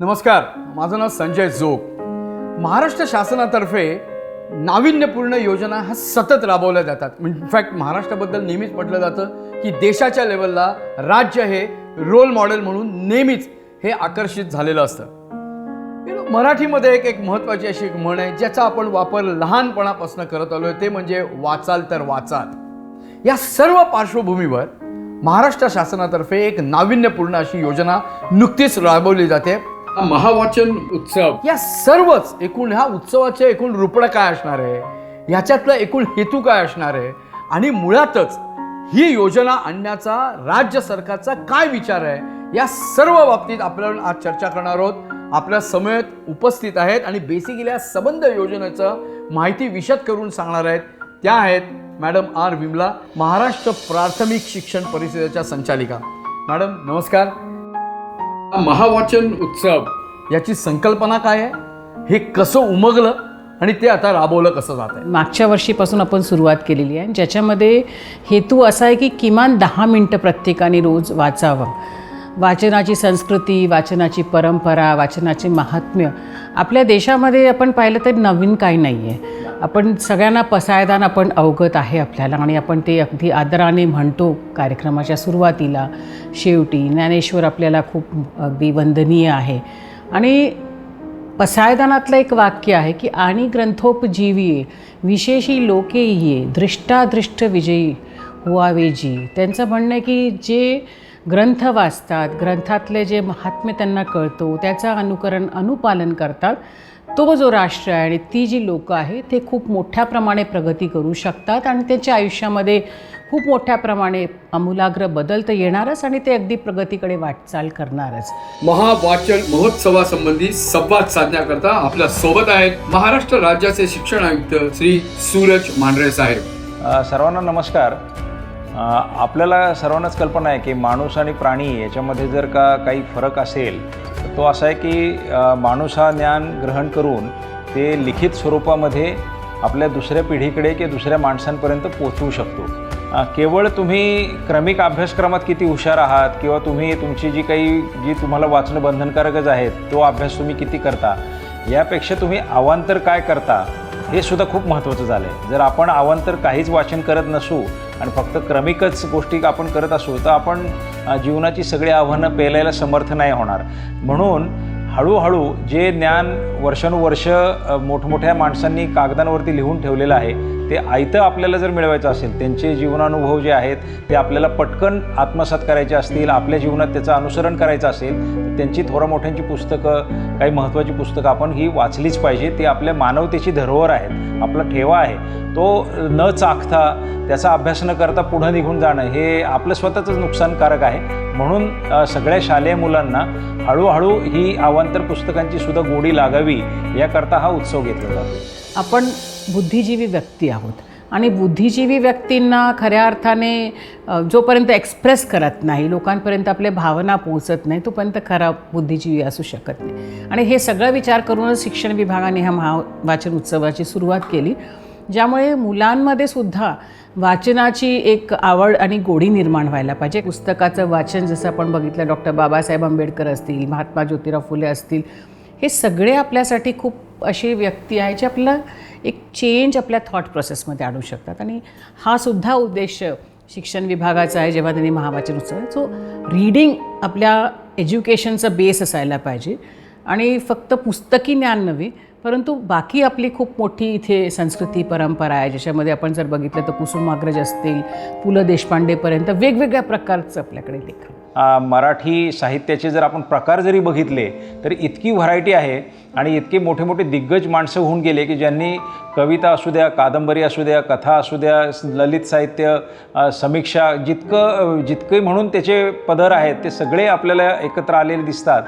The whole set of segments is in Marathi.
नमस्कार माझं नाव संजय जोग. महाराष्ट्र शासनातर्फे नाविन्यपूर्ण योजना ह्या सतत राबवल्या जातात. इनफॅक्ट महाराष्ट्राबद्दल नेहमीच म्हटलं जातं की देशाच्या लेवलला राज्य हे रोल मॉडेल म्हणून नेहमीच हे आकर्षित झालेलं असतं. मराठीमध्ये एक एक महत्त्वाची अशी एक म्हण आहे ज्याचा आपण वापर लहानपणापासून करत आलोय ते म्हणजे वाचाल तर वाचाल. या सर्व पार्श्वभूमीवर महाराष्ट्र शासनातर्फे एक नाविन्यपूर्ण अशी योजना नुकतीच राबवली जाते. महावाचन उत्सव. या सर्वच एकूण ह्या उत्सवाचे एकूण रुपडं काय असणार आहे? ह्याच्यातला एकूण हेतू काय असणार आहे? आणि मुळातच ही योजना आणण्याचा राज्य सरकारचा काय विचार आहे? या सर्व बाबतीत आपण आज चर्चा करणार आहोत. आपल्या समयेत उपस्थित आहेत आणि बेसिकली या संबंध योजनेचं माहिती विशद करून सांगणार आहेत. त्या आहेत मॅडम आर विमला महाराष्ट्र प्राथमिक शिक्षण परिषदेच्या संचालिका. मॅडम नमस्कार. महावाचन उत्सव. याची संकल्पना काय आहे? हे कसं उमगलं आणि ते आता राबवलं कसं जात आहे? मागच्या वर्षीपासून आपण सुरुवात केलेली आहे ज्याच्यामध्ये हेतू असा आहे की किमान दहा मिनटं प्रत्येकाने रोज वाचावं. वाचनाची संस्कृती वाचनाची परंपरा वाचनाचे महात्म्य आपल्या देशामध्ये आपण पाहिलं तर नवीन काही नाही आहे आपण सगळ्यांना पसायदान आपण अवगत आहे आपल्याला आणि आपण ते अगदी आदराने म्हणतो कार्यक्रमाच्या सुरुवातीला. शेवटी ज्ञानेश्वर आपल्याला खूप अगदी वंदनीय आहे. आणि पसायदानातलं एक वाक्य आहे की आणि ग्रंथोपजीवीये विशेषी लोके ये दृष्टादृष्ट विजयी हुवावे त्यांचं म्हणणं आहे की जे ग्रंथ वाचतात ग्रंथातले जे महात्म्य त्यांना कळतो त्याचं अनुकरण अनुपालन करतात. तो जो राष्ट्र आहे आणि ती जी लोकं आहे ते खूप मोठ्या प्रमाणे प्रगती करू शकतात आणि त्यांच्या आयुष्यामध्ये खूप मोठ्या प्रमाणे आमूलाग्र बदल तर येणारच आणि ते अगदी प्रगतीकडे वाटचाल करणारच. महावाचन महोत्सवासंबंधी संवाद साधण्याकरता आपल्यासोबत आहेत महाराष्ट्र राज्याचे शिक्षण आयुक्त श्री सूरज मांढरे साहेब. सर्वांना नमस्कार. आपल्याला सर्वांनाच कल्पना आहे की माणूस आणि प्राणी याच्यामध्ये जर का काही फरक असेल तो असा आहे की माणूस हा ज्ञान ग्रहण करून ते लिखित स्वरूपामध्ये आपल्या दुसऱ्या पिढीकडे किंवा दुसऱ्या माणसांपर्यंत पोचवू शकतो. केवळ तुम्ही क्रमिक अभ्यासक्रमात किती हुशार आहात किंवा तुम्ही तुमची जी काही जी तुम्हाला वाचणं बंधनकारकच आहे तो अभ्यास तुम्ही किती करता? यापेक्षा तुम्ही अवांतर काय करता? हे सुद्धा खूप महत्त्वाचं झालं आहे जर आपण अवांतर काहीच वाचन करत नसू आणि फक्त क्रमिकच गोष्टी आपण करत असू तर आपण जीवनाची सगळी आव्हानं पेलायला समर्थ नाही होणार. म्हणून हळूहळू जे ज्ञान वर्षानुवर्ष मोठमोठ्या माणसांनी कागदांवरती लिहून ठेवलेलं आहे ते आयतं आपल्याला जर मिळवायचं असेल त्यांचे जीवनानुभव जे आहेत ते आपल्याला पटकन आत्मसात करायचे असतील आपल्या जीवनात त्याचं अनुसरण करायचं असेल त्यांची थोडा मोठ्यांची पुस्तकं काही महत्त्वाची पुस्तकं आपण ही वाचलीच पाहिजे. ती आपल्या मानवतेची धरोहर आहेत आपला ठेवा आहे. तो न चाखता त्याचा अभ्यास न करता पुढं निघून जाणं हे आपलं स्वतःचंच नुकसानकारक आहे. म्हणून सगळ्या शालेय मुलांना हळूहळू ही अवांतर पुस्तकांची सुद्धा गोडी लागावी याकरता हा उत्सव घेतला जातो. आपण बुद्धिजीवी व्यक्ती आहोत आणि बुद्धिजीवी व्यक्तींना खऱ्या अर्थाने जोपर्यंत एक्सप्रेस करत नाही लोकांपर्यंत आपल्या भावना पोहोचत नाही तोपर्यंत खरा बुद्धिजीवी असू शकत नाही. आणि हे सगळं विचार करूनच शिक्षण विभागाने ह्या महा वाचन उत्सवाची सुरुवात केली ज्यामुळे मुलांमध्ये सुद्धा वाचनाची एक आवड आणि गोडी निर्माण व्हायला पाहिजे. पुस्तकाचं वाचन जसं आपण बघितलं डॉक्टर बाबासाहेब आंबेडकर असतील महात्मा ज्योतिराव फुले असतील हे सगळे आपल्यासाठी खूप अशी व्यक्ती आहे जे आपलं एक चेंज आपल्या थॉट प्रोसेसमध्ये आणू शकतात. आणि हा सुद्धा उद्देश शिक्षण विभागाचा आहे जेव्हा त्यांनी महावाचन उत्सव सो रीडिंग आपल्या एज्युकेशनचा बेस असायला पाहिजे. आणि फक्त पुस्तकी ज्ञान नव्हे परंतु बाकी आपली खूप मोठी इथे संस्कृती परंपरा आहे. ज्याच्यामध्ये आपण जर बघितलं तर कुसुमाग्रज असतील पु ल देशपांडेपर्यंत वेगवेगळ्या प्रकारचं आपल्याकडे लेखन. मराठी साहित्याचे जर आपण प्रकार जरी बघितले तर इतकी व्हरायटी आहे आणि इतके मोठे मोठे दिग्गज माणसं होऊन गेले की ज्यांनी कविता असू द्या कादंबरी असू द्या कथा असू द्या ललित साहित्य समीक्षा जितकं जितके म्हणून त्याचे पदर आहेत ते सगळे आपल्याला एकत्र आलेले दिसतात.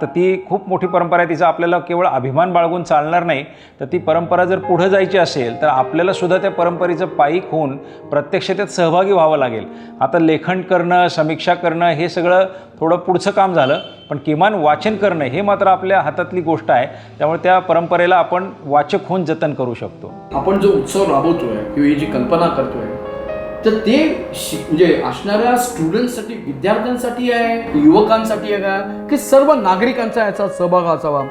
तर ती खूप मोठी परंपरा आहे तिचा आपल्याला केवळ अभिमान बाळगून चालणार नाही. तर ती परंपरा जर पुढं जायची असेल तर आपल्याला सुद्धा त्या परंपरेचं पायीक होऊन प्रत्यक्ष त्यात सहभागी व्हावं लागेल. आता लेखन करणं समीक्षा करणं हे सगळं थोडं पुढचं काम झालं पण किमान वाचन करणं हे मात्र आपल्या हातातली गोष्ट आहे. त्यामुळे त्या परंपरेला आपण वाचक होऊन जतन करू शकतो. आपण जो उत्सव राबवतोय किंवा ही जी कल्पना करतोय तर ते म्हणजे असणाऱ्या स्टुडंटसाठी विद्यार्थ्यांसाठी आहे युवकांसाठी आहे का? की सर्व नागरिकांचा याचा सहभाग असावा?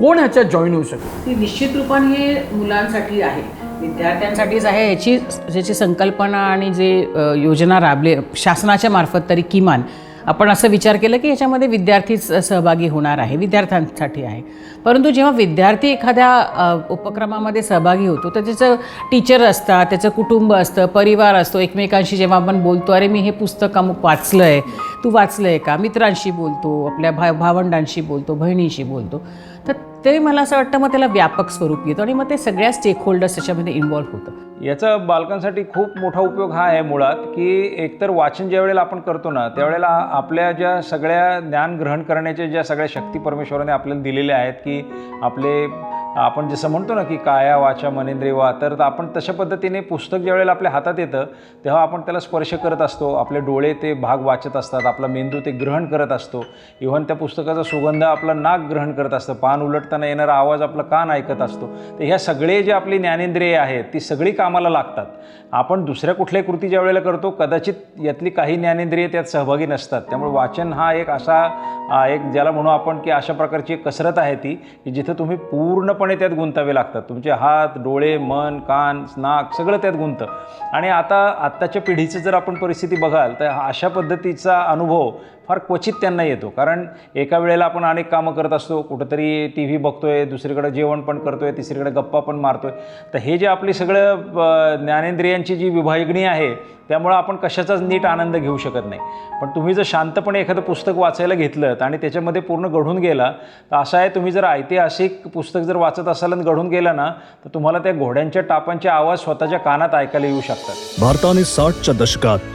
कोण ह्याच्यात जॉईन होऊ शकतो? ती निश्चित रूपाने हे मुलांसाठी आहे. विद्यार्थ्यांसाठीच आहे याची ज्याची संकल्पना आणि जे अ, योजना राबले शासनाच्या मार्फत तरी किमान आपण असं विचार केलं की याच्यामध्ये विद्यार्थीच सहभागी होणार आहे विद्यार्थ्यांसाठी आहे. परंतु जेव्हा विद्यार्थी एखाद्या उपक्रमामध्ये सहभागी होतो तर त्याचं टीचर असतात त्याचं कुटुंब असतं परिवार असतो एकमेकांशी जेव्हा आपण बोलतो अरे मी हे पुस्तक अमुक वाचलं आहे तू वाचलं आहे का? मित्रांशी बोलतो आपल्या भा भावंडांशी बोलतो बहिणीशी बोलतो. तर ते मला असं वाटतं मग त्याला व्यापक स्वरूप येतं आणि मग ते सगळ्या स्टेक होल्डर्स त्याच्यामध्ये इन्वॉल्व्ह होतं. याचा बालकांसाठी खूप मोठा उपयोग हा आहे मुळात की एकतर वाचन ज्या वेळेला आपण करतो ना त्यावेळेला आपल्या ज्या सगळ्या ज्ञान ग्रहण करण्याच्या ज्या सगळ्या शक्ती परमेश्वराने आपल्याला दिलेल्या आहेत की आपले आपण जसं म्हणतो ना की काया वाचा मनेंद्रिय वा तर आपण तशा पद्धतीने पुस्तक ज्यावेळेला आपल्या हातात येतं तेव्हा आपण त्याला स्पर्श करत असतो. आपले डोळे ते भाग वाचत असतात आपला मेंदू ते ग्रहण करत असतो. इव्हन त्या पुस्तकाचा सुगंध आपला नाक ग्रहण करत असतं. पान उलटताना येणारा आवाज आपला कान ऐकत असतो. तर ह्या सगळे जे आपली ज्ञानेंद्रिय आहेत ती सगळी कामाला लागतात. आपण दुसऱ्या कुठल्याही कृती ज्या वेळेला करतो कदाचित यातली काही ज्ञानेंद्रिय त्यात सहभागी नसतात. त्यामुळे वाचन हा एक असा एक ज्याला म्हणू आपण की अशा प्रकारची एक कसरत आहे ती की जिथं तुम्ही पूर्णपणे त्यात गुंतावे लागतात. तुमचे हात डोळे मन कान नाक सगळं त्यात गुंतं आणि आता आत्ताच्या पिढीचं जर आपण परिस्थिती बघाल तर अशा पद्धतीचा अनुभव फार क्वचित त्यांना येतो. कारण एका वेळेला आपण अनेक कामं करत असतो कुठंतरी टी व्ही बघतोय दुसरीकडे जेवण पण करतोय तिसरीकडे गप्पा पण मारतोय. तर हे जे आपली सगळं ज्ञानेंद्रियांची जी विभागणी आहे त्यामुळं आपण कशाचाच नीट आनंद घेऊ शकत नाही. पण तुम्ही जर शांतपणे एखादं पुस्तक वाचायला घेतलं आणि त्याच्यामध्ये पूर्ण घडून गेला तर असं आहे तुम्ही जर ऐतिहासिक पुस्तक जर वाचत असाल आणि घडून गेला ना तर तुम्हाला त्या घोड्यांच्या टापांचे आवाज स्वतःच्या कानात ऐकायला येऊ शकतात. भारताने साठच्या दशकात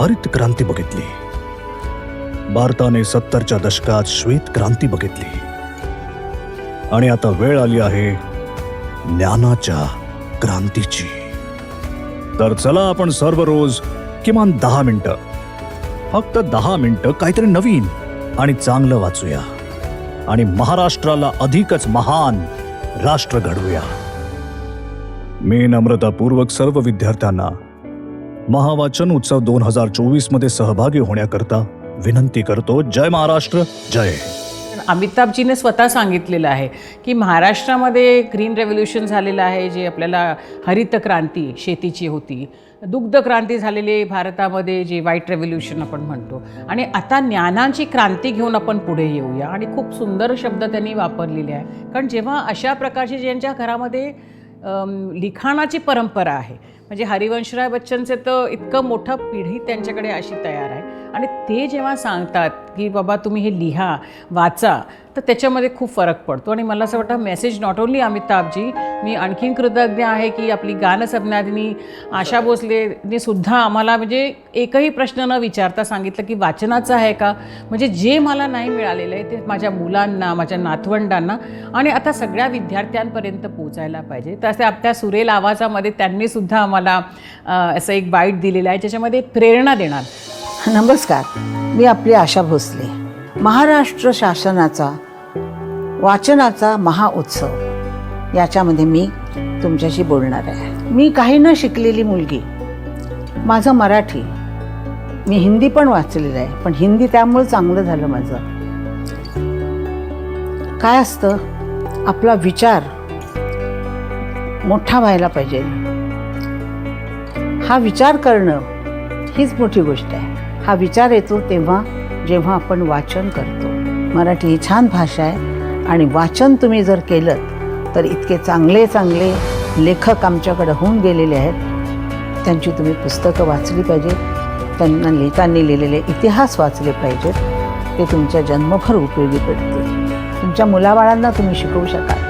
हरित क्रांती बघितली. भारताने सत्तरच्या दशकात श्वेत क्रांती बघितली. आणि आता वेळ आली आहे ज्ञानाच्या क्रांतीची. तर चला आपण सर्व रोज किमान दहा मिनिटं फक्त दहा मिनिटं काहीतरी नवीन आणि चांगलं वाचूया. आणि महाराष्ट्राला अधिकच महान राष्ट्र घडवूया. मी नम्रतापूर्वक सर्व विद्यार्थ्यांना महावाचन उत्सव दोन हजार चोवीसमध्ये सहभागी होण्याकरता विनंती करतो. जय महाराष्ट्र. जय. अमिताभजीने स्वतः सांगितलेलं आहे की महाराष्ट्रामध्ये ग्रीन रेव्होल्युशन झालेलं आहे जे आपल्याला हरित क्रांती शेतीची होती. दुग्ध क्रांती झालेली आहे भारतामध्ये जे व्हाईट रेव्होल्युशन आपण म्हणतो. आणि आता ज्ञानाची क्रांती घेऊन आपण पुढे येऊया. आणि खूप सुंदर शब्द त्यांनी वापरलेले आहे. कारण जेव्हा अशा प्रकारचे ज्यांच्या घरामध्ये लिखाणाची परंपरा आहे म्हणजे हरिवंशराय बच्चनचे तर इतकं मोठं पिढी त्यांच्याकडे अशी तयार आहे आणि ते जेव्हा सांगतात की बाबा तुम्ही हे लिहा वाचा तर त्याच्यामध्ये खूप फरक पडतो. आणि मला असं वाटतं मेसेज नॉट ओन्ली अमिताभजी मी आणखीन कृतज्ञ आहे की आपली गानसज्ञादिनी आशा भोसलेने सुद्धा आम्हाला म्हणजे एकही प्रश्न न विचारता सांगितलं की वाचनाचं आहे का? म्हणजे जे मला नाही मिळालेलं आहे ते माझ्या मुलांना माझ्या नातवंडांना आणि आता सगळ्या विद्यार्थ्यांपर्यंत पोचायला पाहिजे. तसे आपल्या सुरेल आवाजामध्ये त्यांनीसुद्धा आम्हाला असं एक बाईट दिलेलं आहे ज्याच्यामध्ये प्रेरणा देणार. नमस्कार मी आपली आशा भोसले. महाराष्ट्र शासनाचा वाचनाचा महाउत्सव याच्यामध्ये मी तुमच्याशी बोलणार आहे. मी काही न शिकलेली मुलगी. माझं मराठी. मी हिंदी पण वाचलेलं आहे पण हिंदी त्यामुळे चांगलं झालं माझं. काय असतं? आपला विचार मोठा व्हायला पाहिजे. हा विचार करणं हीच मोठी गोष्ट आहे. हा विचार येतो तेव्हा जेव्हा आपण वाचन करतो. मराठी ही छान भाषा आहे आणि वाचन तुम्ही जर केलं तर इतके चांगले चांगले लेखक आमच्याकडे होऊन गेलेले आहेत. त्यांची तुम्ही पुस्तकं वाचली पाहिजेत. त्यांना लिहितांनी लिहिलेले इतिहास वाचले पाहिजेत. ते तुमच्या जन्मभर उपयोगी पडतील. तुमच्या मुलाबाळांना तुम्ही शिकवू शकाल.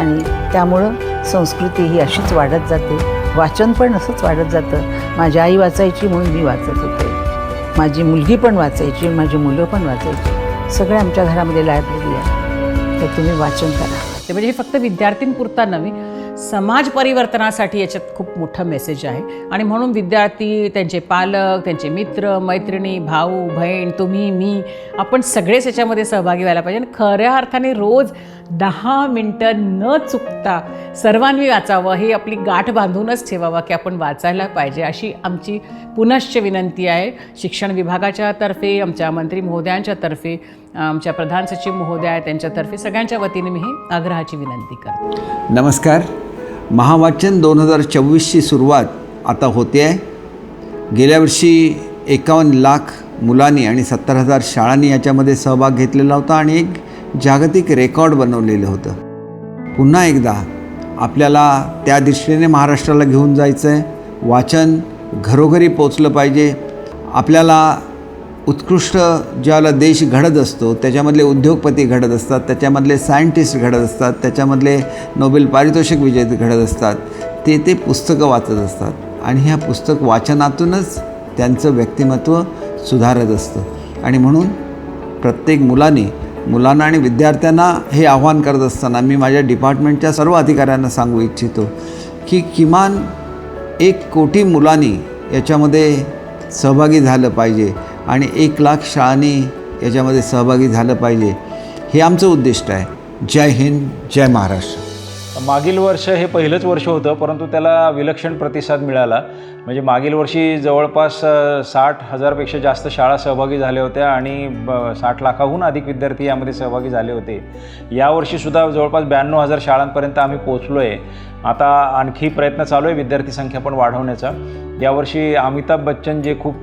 आणि त्यामुळं संस्कृती ही अशीच वाढत जाते. वाचन पण असंच वाढत जातं. माझी आई वाचायची म्हणून मी वाचत होते. माझी मुलगी पण वाचायची माझी मुलं पण वाचायची. सगळे आमच्या घरामध्ये लायब्ररी आहे. तर तुम्ही वाचन करा. ते म्हणजे हे फक्त विद्यार्थींपुरता नव्हे समाज परिवर्तनासाठी याच्यात खूप मोठं मेसेज आहे. आणि म्हणून विद्यार्थी त्यांचे पालक त्यांचे मित्र मैत्रिणी भाऊ बहीण तुम्ही मी आपण सगळेच याच्यामध्ये सहभागी व्हायला पाहिजे. आणि खऱ्या अर्थाने रोज दहा मिनटं न चुकता सर्वांनी वाचावं हे आपली गाठ बांधूनच ठेवावं की आपण वाचायला पाहिजे अशी आमची पुनश्च विनंती आहे. शिक्षण विभागाच्या तर्फे आमच्या मंत्री महोदयांच्या तर्फे आमच्या प्रधान सचिव महोदया त्यांच्यातर्फे सगळ्यांच्या वतीने मी ही आग्रहाची विनंती करते. नमस्कार. महावाचन दोन हजार चोवीसची सुरुवात आता होते आहे. गेल्या वर्षी एकावन्न लाख मुलांनी आणि सत्तर हजार शाळांनी याच्यामध्ये सहभाग घेतलेला होता आणि एक जागतिक रेकॉर्ड बनवलेलं होतं. पुन्हा एकदा आपल्याला त्या दृष्टीने महाराष्ट्राला घेऊन जायचं आहे वाचन घरोघरी पोचलं पाहिजे. आपल्याला उत्कृष्ट ज्याला देश घडत असतो त्याच्यामधले उद्योगपती घडत असतात त्याच्यामधले सायंटिस्ट घडत असतात त्याच्यामधले नोबेल पारितोषिक विजेते घडत असतात. ते ते पुस्तकं वाचत असतात. आणि ह्या पुस्तक वाचनातूनच त्यांचं व्यक्तिमत्व सुधारत असतं. आणि म्हणून प्रत्येक मुलाने मुलांना आणि विद्यार्थ्यांना हे आव्हान करत असताना मी माझ्या डिपार्टमेंटच्या सर्व अधिकाऱ्यांना सांगू इच्छितो की किमान एक कोटी मुलांनी याच्यामध्ये सहभागी झालं पाहिजे आणि एक लाख शाळांनी याच्यामध्ये सहभागी झालं पाहिजे. हे आमचं उद्दिष्ट आहे. जय हिंद जय महाराष्ट्र. मागील वर्ष हे पहिलंच वर्ष होतं परंतु त्याला विलक्षण प्रतिसाद मिळाला. म्हणजे मागील वर्षी जवळपास साठ हजारपेक्षा जास्त शाळा सहभागी झाल्या होत्या आणि ब- साठ लाखाहून अधिक विद्यार्थी यामध्ये सहभागी झाले होते. यावर्षीसुद्धा जवळपास ब्याण्णव हजार शाळांपर्यंत आम्ही पोचलो आहे आता आणखी प्रयत्न चालू आहे विद्यार्थी संख्या पण वाढवण्याचा. यावर्षी अमिताभ बच्चन जे खूप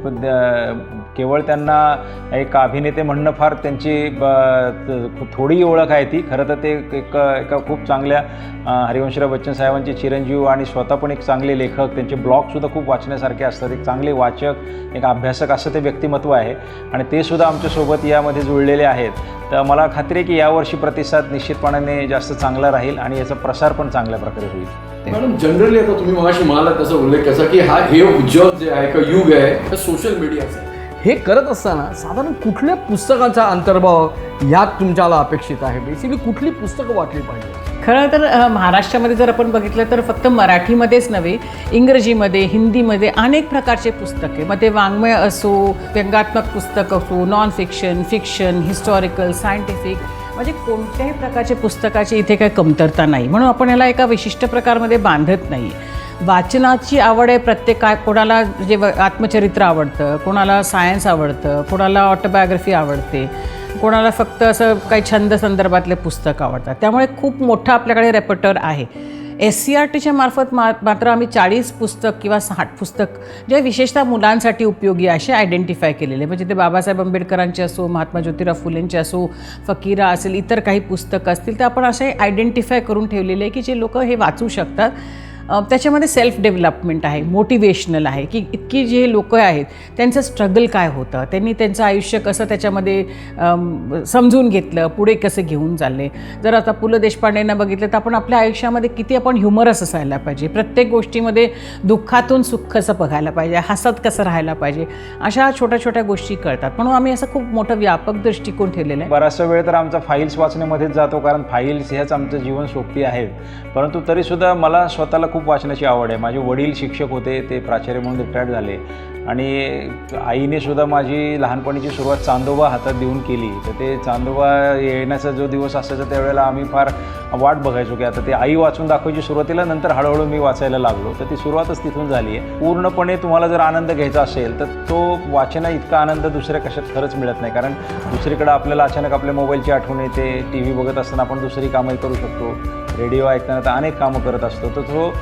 केवळ त्यांना एक अभिनेते म्हणणं फार त्यांची ब- थोडी ओळख आहे ती. खरं तर ते एक एका खूप चांगल्या हरिवंशराव बच्चन साहेबांचे चिरंजीव आणि स्वतः पण एक चांगले लेखक. त्यांचे ब्लॉगसुद्धा खूप वाचण्यासारखे असतात. एक चांगले वाचक एक अभ्यासक असं ते व्यक्तिमत्व आहे. आणि ते सुद्धा आमच्यासोबत यामध्ये जुळलेले आहेत. तर मला खात्री आहे की यावर्षी प्रतिसाद निश्चितपणाने जास्त चांगला राहील आणि याचा प्रसार पण चांगल्या प्रकारे होईल. मॅडम जनरली आता तुम्ही मला तसा उल्लेख कसा की हा हे जग जे आहे का युग आहे सोशल मीडियाचं आहे. हे करत असताना साधारण कुठल्या पुस्तकाचा अंतर्भाव यात तुमच्याला अपेक्षित आहे? बेसिकली कुठली पुस्तकं वाचली पाहिजे? खरं तर महाराष्ट्रामध्ये जर आपण बघितलं तर फक्त मराठीमध्येच नव्हे इंग्रजीमध्ये हिंदीमध्ये अनेक प्रकारचे पुस्तके. मग ते वाङ्मय असो व्यंगात्मक पुस्तक असो non fiction fiction historical scientific म्हणजे कोणत्याही प्रकारचे पुस्तकाची इथे काही कमतरता नाही. म्हणून आपण याला एका विशिष्ट प्रकारमध्ये बांधत नाही. वाचनाची आवड आहे प्रत्येक काय कोणाला जे आत्मचरित्र आवडतं कोणाला सायन्स आवडतं कोणाला ऑटोबायोग्राफी आवडते कोणाला फक्त असं काही छंद संदर्भातले पुस्तक आवडतात. त्यामुळे खूप मोठं आपल्याकडे रेपर्टर आहे. एस सी आर टीच्या मार्फत मा मात्र आम्ही चाळीस पुस्तक किंवा साठ पुस्तक जे विशेषतः मुलांसाठी उपयोगी असे आयडेंटिफाय केलेले. म्हणजे ते बाबासाहेब आंबेडकरांचे असो महात्मा ज्योतिराव फुलेंचे असो फकीरा असेल इतर काही पुस्तकं असतील तर आपण असे आयडेंटिफाय करून ठेवलेले आहे की जे लोक हे वाचू शकतात. त्याच्यामध्ये सेल्फ डेव्हलपमेंट आहे मोटिवेशनल आहे की इतकी जे लोक आहेत त्यांचं स्ट्रगल काय होतं? त्यांनी त्यांचं आयुष्य कसं त्याच्यामध्ये समजून घेतलं पुढे कसं घेऊन चालले? जर आता पु ल देशपांडेंना बघितलं तर आपण आपल्या आयुष्यामध्ये किती आपण ह्युमरस असायला पाहिजे. प्रत्येक गोष्टीमध्ये दुःखातून सुख कसं बघायला पाहिजे? हसत कसं राहायला पाहिजे? अशा छोट्या छोट्या गोष्टी कळतात. म्हणून आम्ही असं खूप मोठं व्यापक दृष्टिकोन ठेवलेलं आहे. बराचसा वेळ तर आमचा फाईल्स वाचण्यामध्येच जातो कारण फाईल्स ह्याच आमचं जीवन सोपी आहे. परंतु तरीसुद्धा मला स्वतःला खूप वाचनाची आवड आहे. माझे वडील शिक्षक होते ते प्राचार्य म्हणून रिटायर्ड झाले. आणि आईने सुद्धा माझी लहानपणीची सुरुवात चांदोबा हातात देऊन केली. तर ते चांदोबा येण्याचा जो दिवस असायचा त्यावेळेला आम्ही फार वाट बघायचो की आता ते आई वाचून दाखवायची सुरुवातीला नंतर हळूहळू मी वाचायला लागलो. तर ती सुरुवातच तिथून झाली आहे. पूर्णपणे तुम्हाला जर आनंद घ्यायचा असेल तर तो वाचना इतका आनंद दुसऱ्या कशात खरंच मिळत नाही. कारण दुसरीकडं आपल्याला अचानक आपल्या मोबाईलची आठवण येते टी व्ही बघत असताना आपण दुसरी कामही करू शकतो. रेडिओ ऐकताना तर अनेक कामं करत असतो. तर तो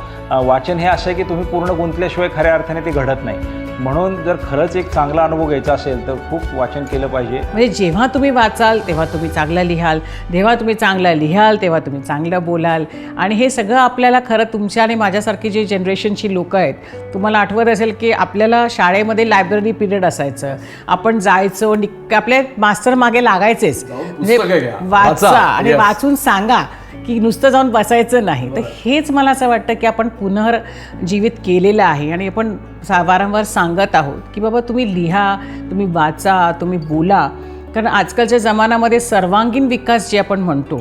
वाचन हे असं आहे की तुम्ही पूर्ण गुंतल्याशिवाय खऱ्या अर्थाने ते घडत नाही. म्हणून जर खरंच एक चांगला अनुभव घ्यायचा असेल तर खूप वाचन केलं पाहिजे. म्हणजे जेव्हा तुम्ही वाचाल तेव्हा तुम्ही चांगलं लिहाल. जेव्हा तुम्ही चांगलं लिहाल तेव्हा तुम्ही चांगलं बोलाल. आणि हे सगळं आपल्याला खरं तुमच्या आणि माझ्यासारखी जी जनरेशनची लोकं आहेत तुम्हाला आठवत असेल की आपल्याला शाळेमध्ये लायब्ररी पिरियड असायचं. आपण जायचो निक आपले मास्तर मागे लागायचेच. म्हणजे पुस्तकं घ्या, वाचा आणि. वाचून सांगा. की नुसतं जाऊन बसायचं नाही. तर हेच मला असं वाटतं की आपण पुनर्जीवित केलेलं आहे आणि आपण सा वारंवार सांगत आहोत की बाबा तुम्ही लिहा तुम्ही वाचा तुम्ही बोला. कारण आजकालच्या जमान्यामध्ये सर्वांगीण विकास जे आपण म्हणतो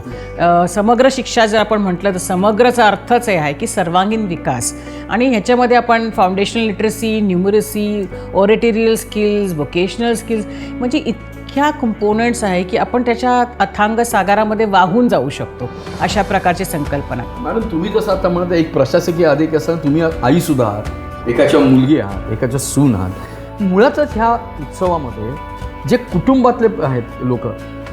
समग्र शिक्षा जर आपण म्हटलं तर समग्रचा अर्थच हे आहे की सर्वांगीण विकास. आणि ह्याच्यामध्ये आपण foundational literacy numeracy oratorial skills vocational skills म्हणजे इतकी इतक्या कंपोनंट्स आहे की आपण त्याच्या अथांग सागरामध्ये वाहून जाऊ शकतो अशा प्रकारची संकल्पना. मॅडम तुम्ही जसं आता म्हणत एक प्रशासकीय अधिक असं तुम्ही आई सुद्धा आहात एकाच्या मुलगी आहात एकाच्या सून आहात. मुळातच ह्या उत्सवामध्ये जे कुटुंबातले आहेत लोक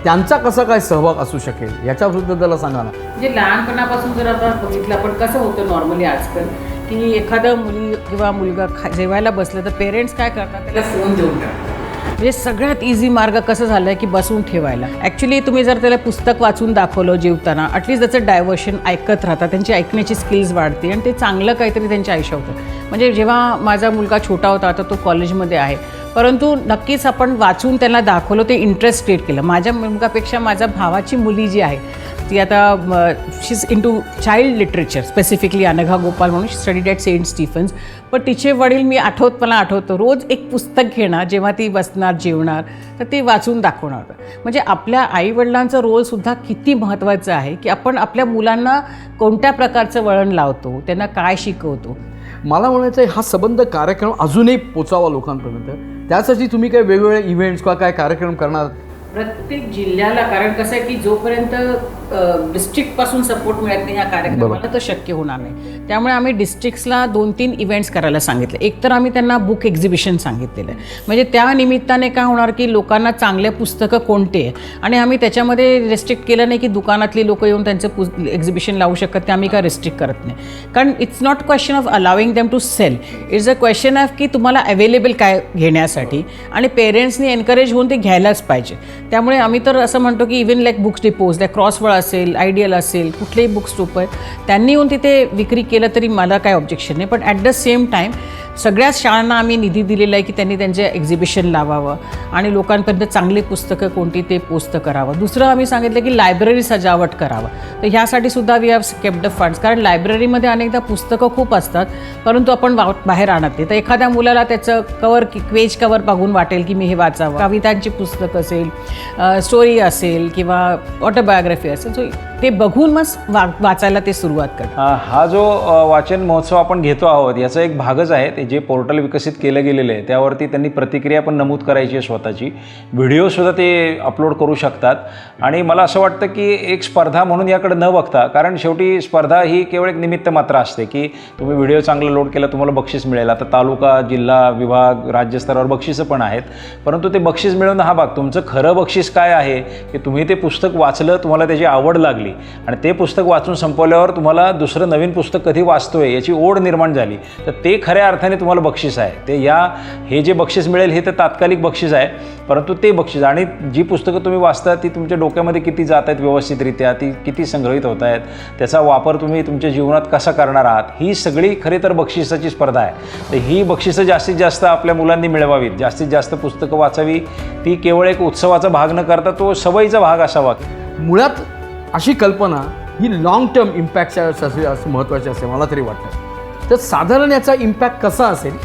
त्यांचा कसा काय सहभाग असू शकेल याच्याबद्दल त्याला सांगा ना. म्हणजे लहानपणापासून जर आता बघितलं आपण कसं होतं नॉर्मली आजकाल की एखादं मुली किंवा मुलगा खा जेवायला बसलं तर पेरेंट्स काय करतात? त्याला फोन देऊन टाकतात. म्हणजे सगळ्यात इझी मार्ग कसं झालं आहे की बसून ठेवायला? ॲक्च्युली तुम्ही जर त्याला पुस्तक वाचून दाखवलं जेवताना ॲटलिस्ट त्याचं डायव्हर्शन ऐकत राहतात त्यांची ऐकण्याची स्किल्स वाढते आणि ते चांगलं काहीतरी त्यांच्या आयुष्यात होतं. म्हणजे जेव्हा माझा मुलगा छोटा होता आता तो कॉलेजमध्ये आहे परंतु नक्कीच आपण वाचून त्यांना दाखवलं ते इंटरेस्ट क्रिएट केलं. माझ्या मुलगापेक्षा माझ्या भावाची मुली जी आहे ती आता she's into child literature specifically Anagha Gopal म्हणून. स्टडी डॅट सेंट स्टीफन्स पण तिचे वडील मी आठवत मला आठवतो रोज एक पुस्तक घेणार जेव्हा ती बसणार जेवणार तर ते वाचून दाखवणार म्हणजे आपल्या आईवडिलांचा रोलसुद्धा किती महत्त्वाचं आहे की आपण आपल्या मुलांना कोणत्या प्रकारचं वळण लावतो त्यांना काय शिकवतो. मला म्हणायचं आहे हा संबंध कार्यक्रम अजूनही पोचावा लोकांपर्यंत. त्यासाठी तुम्ही काही वेगवेगळे इव्हेंट्स किंवा काय कार्यक्रम करणार? प्रत्येक जिल्ह्याला कारण कसं आहे की जोपर्यंत डिस्ट्रिक्टपासून सपोर्ट मिळत नाही ह्या कार्यक्रमाला तर शक्य होणार नाही. त्यामुळे आम्ही डिस्ट्रिक्ट्सला दोन तीन इव्हेंट्स करायला सांगितले. एक तर आम्ही त्यांना बुक एक्झिबिशन सांगितलेलं आहे. म्हणजे त्या निमित्ताने काय होणार की लोकांना चांगले पुस्तकं कोणते आहे आणि आम्ही त्याच्यामध्ये रिस्ट्रिक्ट केलं नाही की दुकानातली लोकं येऊन त्यांचं पुस एक्झिबिशन लावू शकत ते आम्ही काय रिस्ट्रिक्ट करत नाही. कारण it's not question of allowing them to sell it's a question of की तुम्हाला अवेलेबल काय घेण्यासाठी? आणि पेरेंट्सनी एनकरेज होऊन ते घ्यायलाच पाहिजे. त्यामुळे आम्ही तर असं म्हणतो की even like books depots like Crossword असेल आयडियल असेल कुठलेही बुक स्टोप आहेत त्यांनी येऊन तिथे विक्री केलं तरी मला काय ऑब्जेक्शन नाही. पण ॲट द सेम टाईम सगळ्याच शाळांना आम्ही निधी दिलेला आहे की त्यांनी त्यांचे एक्झिबिशन लावावं. आणि लोकांपर्यंत चांगली पुस्तकं कोणती ते पोस्ट करावं. दुसरं आम्ही सांगितलं की लायब्ररी सजावट करावं. तर ह्यासाठी सुद्धा we have capped the funds कारण लायब्ररीमध्ये अनेकदा पुस्तकं खूप असतात परंतु आपण वा बाहेर आणत नाही. तर एखाद्या मुलाला त्याचं कवर क्वेज कवर बघून वाटेल की मी हे वाचावं. कवितांची पुस्तक असेल स्टोरी असेल किंवा ऑटोबायोग्राफी असेल. सो ते बघून मग वा वाचायला ते सुरुवात करतात. हा जो वाचन महोत्सव आपण घेतो आहोत याचा एक भागच आहे. ते जे पोर्टल विकसित केलं गेलेलं आहे त्यावरती त्यांनी प्रतिक्रिया पण नमूद करायची आहे स्वतःची. व्हिडिओसुद्धा ते अपलोड करू शकतात. आणि मला असं वाटतं की एक स्पर्धा म्हणून याकडे न बघता कारण शेवटी स्पर्धा ही केवळ एक निमित्त मात्र असते की तुम्ही व्हिडिओ चांगला लोड केला तुम्हाला बक्षीस मिळेल. आता तालुका जिल्हा विभाग राज्यस्तरावर बक्षिसं पण आहेत. परंतु ते बक्षीस मिळवणं हा भाग तुमचं खरं बक्षीस काय आहे की तुम्ही ते पुस्तक वाचलं तुम्हाला त्याची आवड लागली आणि ते पुस्तक वाचून संपवल्यावर तुम्हाला दुसरं नवीन पुस्तक कधी वाचतोय याची ओढ निर्माण झाली. तर ते खऱ्या अर्थाने तुम्हाला बक्षीस आहे. ते या हे जे बक्षीस मिळेल हे तर तात्कालिक बक्षीस आहे. परंतु ते बक्षीस आणि जी पुस्तकं तुम्ही वाचता ती तुमच्या डोक्यामध्ये किती जात आहेत व्यवस्थितरित्या ती किती संग्रहित होत आहेत त्याचा वापर तुम्ही तुमच्या जीवनात कसा करणार आहात ही सगळी खरे तर बक्षिसाची स्पर्धा आहे. तर ही बक्षिसं जास्तीत जास्त आपल्या मुलांनी मिळवावीत. जास्तीत जास्त पुस्तकं वाचावी. ती केवळ एक उत्सवाचा भाग न करता तो सवयीचा भाग असावा. मुळात अशी कल्पना ही लॉंग टर्म इम्पॅक्टच्या असं महत्त्वाची असते मला तरी वाटतं. तर साधारण याचा इम्पॅक्ट कसा असेल?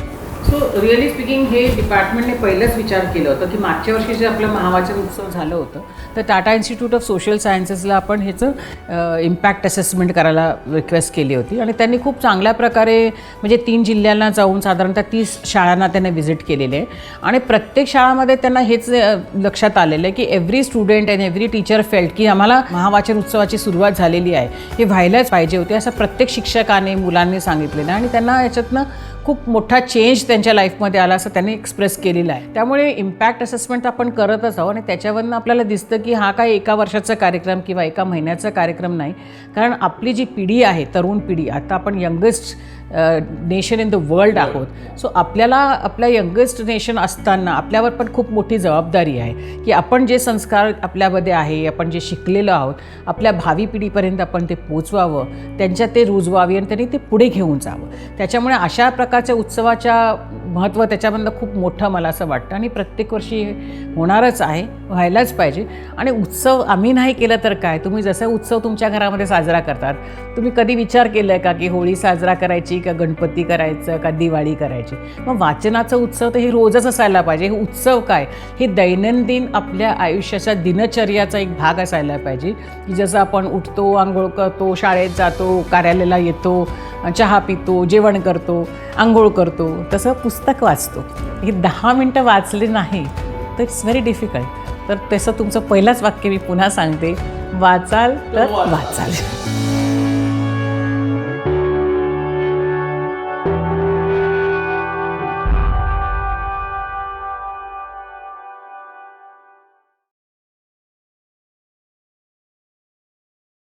सो रिअली स्पीकिंग हे डिपार्टमेंटने पहिलंच विचार केलं होतं की मागच्या वर्षी जे आपलं महावाचन उत्सव झालं होतं तर टाटा इन्स्टिट्यूट ऑफ सोशल सायन्सेसला आपण ह्याचं इम्पॅक्ट असेसमेंट करायला रिक्वेस्ट केली होती. आणि त्यांनी खूप चांगल्या प्रकारे म्हणजे तीन जिल्ह्यांना जाऊन साधारणतः तीस शाळांना त्यांनी व्हिजिट केलेले आहे. आणि प्रत्येक शाळामध्ये त्यांना हेच लक्षात आलेलं आहे की every student and every teacher felt की आम्हाला महावाचन उत्सवाची सुरुवात झालेली आहे. हे व्हायलाच पाहिजे होते असं प्रत्येक शिक्षकाने मुलांनी सांगितलेलं आहे. आणि त्यांना याच्यातनं खूप मोठा चेंज त्यांच्या लाईफमध्ये आला असं त्यांनी एक्सप्रेस केलेला आहे. त्यामुळे इम्पॅक्ट असेसमेंट आपण करतच आहोत आणि त्याच्यावरनं आपल्याला दिसतं की हा काय एका वर्षाचा कार्यक्रम किंवा एका महिन्याचा कार्यक्रम नाही. कारण आपली जी पिढी आहे तरुण पिढी आता आपण youngest nation in the world आहोत. सो आपल्याला आपल्या यंगेस्ट नेशन असताना आपल्यावर पण खूप मोठी जबाबदारी आहे की आपण जे संस्कार आपल्यामध्ये आहे आपण जे शिकलेलो आहोत आपल्या भावी पिढीपर्यंत आपण ते पोचवावं त्यांच्यात ते रुजवावे आणि त्यांनी ते पुढे घेऊन जावं. त्याच्यामुळे अशा प्रकारच्या उत्सवाच्या महत्त्व त्याच्यामधलं खूप मोठं मला असं वाटतं आणि प्रत्येक वर्षी होणारच आहे व्हायलाच पाहिजे. आणि उत्सव आम्ही नाही केलं तर काय? तुम्ही जसं उत्सव तुमच्या घरामध्ये साजरा करतात तुम्ही कधी विचार केला आहे का की होळी साजरा करायची? करायची का गणपती करायचं का दिवाळी करायची? मग वाचनाचा उत्सव तर हे रोजच असायला पाहिजे. हे उत्सव काय? हे दैनंदिन आपल्या आयुष्याच्या दिनचर्याचा एक भाग असायला पाहिजे. की जसं आपण उठतो आंघोळ करतो शाळेत जातो कार्यालयाला येतो चहा पितो जेवण करतो आंघोळ करतो तसं पुस्तक वाचतो. हे दहा मिनटं वाचले नाही तर इट्स व्हेरी डिफिकल्ट तर तसं तुमचं पहिलंच वाक्य मी पुन्हा सांगते. वाचाल तर वाचाल.